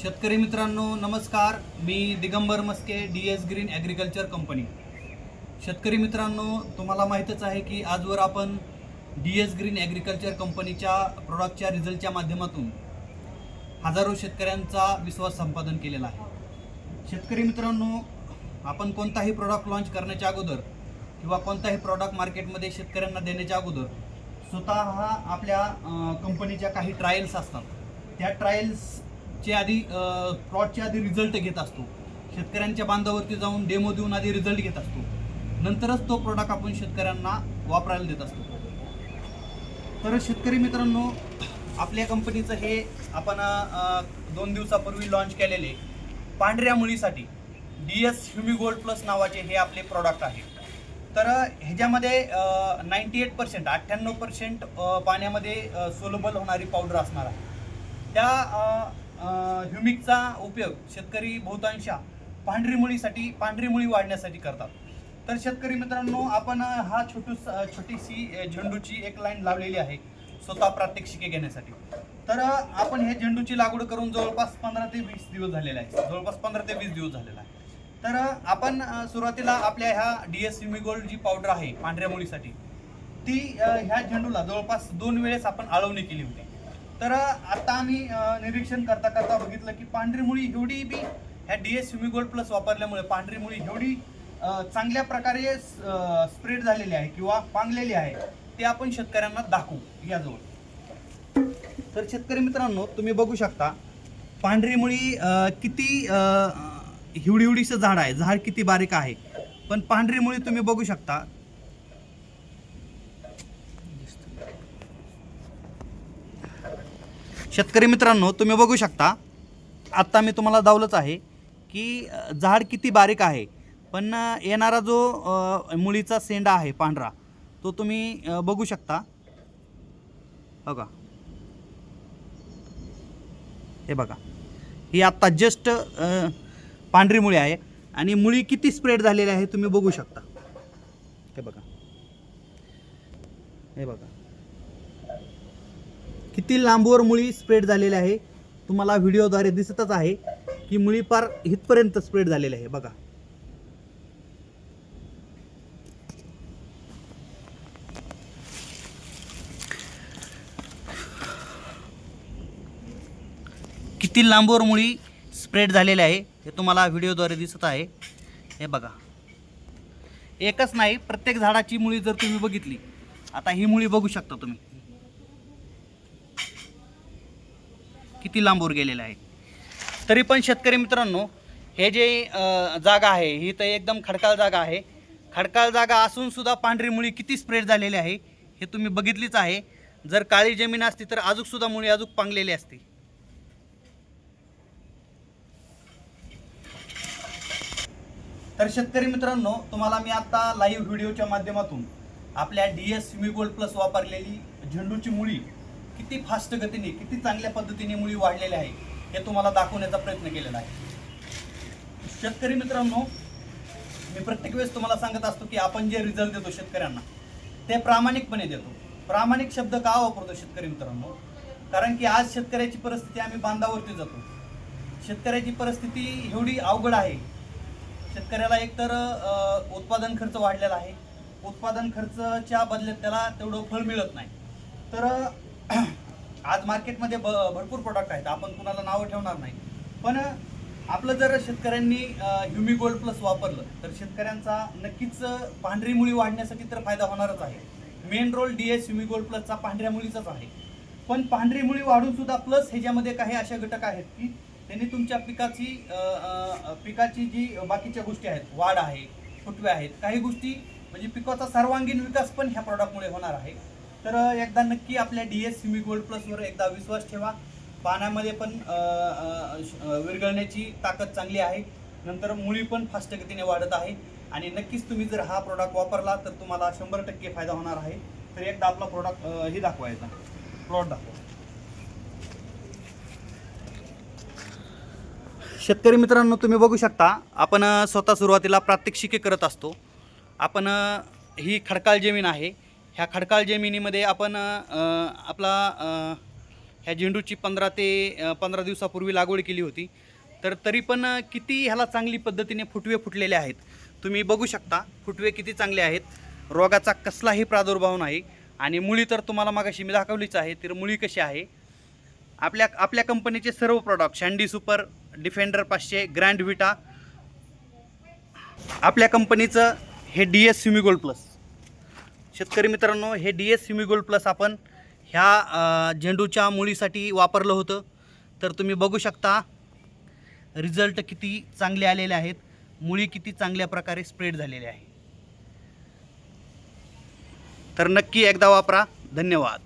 शेतकरी मित्रांनो नमस्कार. मी Digambar Maske D S green agriculture company. शेतकरी मित्रांनो तुम्हाला माहीतच आहे की आजवर आपण डी एस ग्रीन ॲग्रिकल्चर कंपनीच्या प्रॉडक्टच्या रिझल्टच्या माध्यमातून हजारो शेतकऱ्यांचा विश्वास संपादन केलेला आहे. शेतकरी मित्रांनो आपण कोणताही प्रॉडक्ट लॉन्च करण्याच्या अगोदर किंवा कोणताही प्रॉडक्ट मार्केटमध्ये शेतकऱ्यांना देण्याच्या अगोदर स्वतः आपल्या कंपनीच्या काही ट्रायल्स असतात. त्या ट्रायल्स चे आधी प्लॉटचे आधी रिझल्ट घेत असतो. शेतकऱ्यांच्या बांधावरती जाऊन डेमो देऊन आधी रिझल्ट घेत असतो. नंतरच तो प्रोडक्ट आपण शेतकऱ्यांना वापरायला देत असतो. तर शेतकरी मित्रांनो आपल्या कंपनीचं हे आपण दोन दिवसापूर्वी लॉन्च केलेले पांढऱ्या मुळीसाठी D S Humi gold plus नावाचे हे आपले प्रॉडक्ट आहे. तर ह्याच्यामध्ये नाईंटी एट पर्सेंट अठ्ठ्याण्णव पर्सेंट पाण्यामध्ये सोलबल होणारी पावडर असणार आहे. त्या ह्युमिकचा उपयोग शेतकरी बहुतांशा पांढरी मुळीसाठी पांढरी मुळी वाढण्यासाठी करतात. तर शेतकरी मित्रांनो आपण हा छोटू छोटीशी झेंडूची एक लाईन लावलेली आहे स्वतः प्रात्यक्षिके घेण्यासाठी. तर आपण हे झेंडूची लागवड करून जवळपास पंधरा ते वीस दिवस झालेले आहे जवळपास पंधरा ते वीस दिवस झालेला आहे तर आपण सुरुवातीला आपल्या ह्या डी एस गोल्ड जी पावडर आहे पांढऱ्या मुळीसाठी ती ह्या झेंडूला जवळपास दोन वेळेस आपण आळवणी केली होती. तर आता आम्ही निरीक्षण करता करता बघितलं की पांढरी मुळी एवढी बी ह्या डी एस गोल्ड प्लस वापरल्यामुळे पांढरी मुळी एवढी चांगल्या प्रकारे स्प्रेड झालेली आहे किंवा पांगलेली आहे ते आपण शेतकऱ्यांना दाखवू याजवळ. तर शेतकरी मित्रांनो तुम्ही बघू शकता पांढरी मुळी किती हिवडी हिवडीचं झाड आहे झाड किती बारीक आहे. पण पांढरी मुळी तुम्ही बघू शकता शेतकरी मित्रांनो तुम्ही बघू शकता आत्ता मी तुम्हाला दावलंच आहे की झाड किती बारीक आहे. पण येणारा जो मुळीचा सेंडा आहे पांढरा तो तुम्ही बघू शकता. बघा. हे बघा. ही आत्ता जस्ट पांढरी मुळी आहे आणि मुळी किती स्प्रेड झालेली आहे तुम्ही बघू शकता. हे बघा. हे बघा. किती लांबवर मुळी स्प्रेड झालेली आहे तुम्हाला व्हिडिओद्वारे दिसतच आहे की मुळी पार इथपर्यंत स्प्रेड झालेली आहे बघा. किती लांबवर मुळी स्प्रेड झालेली आहे हे तुम्हाला व्हिडिओद्वारे दिसत आहे. हे बघा. एकच नाही प्रत्येक झाडाची मुळी जर तुम्ही बघितली आता ही मुळी बघू शकता तुम्ही. किती लांबवर गेलेलं आहे. तरी पण शेतकरी मित्रांनो हे जे जागा आहे ही तर एकदम खडकाळ जागा आहे. खडकाळ जागा असूनसुद्धा पांढरी मुळी किती स्प्रेड झालेली आहे हे तुम्ही बघितलीच आहे. जर काळी जमीन असती तर अजूकसुद्धा मुळी अजूक पांगलेली असती. तर शेतकरी मित्रांनो तुम्हाला मी आता लाईव्ह व्हिडिओच्या माध्यमातून आपल्या डी एस गोल्ड प्लस वापरलेली झेंडूची मुळी किती फास्ट गतीने किती चांगल्या पद्धतीने मुळी वाढलेल्या आहे हे तुम्हाला दाखवण्याचा प्रयत्न केलेला आहे. शेतकरी मित्रांनो मी प्रत्येक वेळेस तुम्हाला सांगत असतो की आपण जे रिझल्ट देतो शेतकऱ्यांना ते प्रामाणिकपणे देतो. प्रामाणिक शब्द का वापरतो शेतकरी मित्रांनो? कारण की आज शेतकऱ्याची परिस्थिती आम्ही बांधावरती जातो. शेतकऱ्याची परिस्थिती एवढी अवघड आहे. शेतकऱ्याला एकतर उत्पादन खर्च वाढलेला आहे. उत्पादन खर्चच्या बदल्यात त्याला तेवढं फळ मिळत नाही. तर आज मार्केटमध्ये ब भरपूर प्रोडक्ट आहेत. आपण कुणाला नावं ठेवणार नाही. पण आपलं जर शेतकऱ्यांनी ह्युमी गोल्ड प्लस वापरलं तर शेतकऱ्यांचा नक्कीच पांढरी मुळी वाढण्यासाठी तर फायदा होणारच आहे. Main role D S humi gold प्लसचा पांढऱ्या मुळीचाच आहे. पण पांढरी मुळी वाढून सुद्धा प्लस ह्याच्यामध्ये काही अशा घटक आहेत की त्यांनी तुमच्या पिकाची पिकाची जी बाकीच्या गोष्टी आहेत वाढ आहे फुटव्या आहेत काही गोष्टी म्हणजे पिकाचा सर्वांगीण विकास पण ह्या प्रॉडक्टमुळे होणार आहे. तर एकदा नक्की आपल्या डी एस सिमी गोल्ड प्लसवर एकदा विश्वास ठेवा. पाण्यामध्ये पण श- विरघळण्याची ताकद चांगली आहे. नंतर मुळी पण फास्ट गतीने वाढत आहे. आणि नक्कीच तुम्ही जर हा प्रोडक्ट वापरला तर तुम्हाला शंभर टक्के फायदा होणार आहे. तर एकदा आपला प्रोडक्ट हे दाखवायचा प्लॉट दाखवा. शेतकरी मित्रांनो तुम्ही बघू शकता आपण स्वतः सुरुवातीला प्रात्यक्षिके करत असतो. आपण ही खडकाळ जमीन आहे. ह्या खडकाळ जमिनीमध्ये आपण आपला ह्या झेंडूची पंधरा ते पंधरा दिवसापूर्वी लागवड केली होती. तर तरी पण किती ह्याला चांगली पद्धतीने फुटवे फुटलेले आहेत? तुम्ही बघू शकता फुटवे किती चांगले आहेत. रोगाचा कसलाही प्रादुर्भाव नाही. आणि मुळी तर तुम्हाला मागाशी मी दाखवलीच आहे तर मुळी कशी आहे? आपल्या आपल्या कंपनीचे सर्व प्रॉडक्ट शँडी सुपर डिफेंडर पाचशे ग्रँड विटा आपल्या कंपनीचं हे डी एस सिमी प्लस शेतकरी मित्रांनो हे डी एस सिमिगोल्ड प्लस आपण ह्या झेंडूच्या मुळीसाठी वापरलं होतं. तर तुम्ही बघू शकता रिझल्ट किती चांगले आलेले आहेत. मुळी किती चांगल्या प्रकारे स्प्रेड झालेले आहे. तर नक्की एकदा वापरा. धन्यवाद.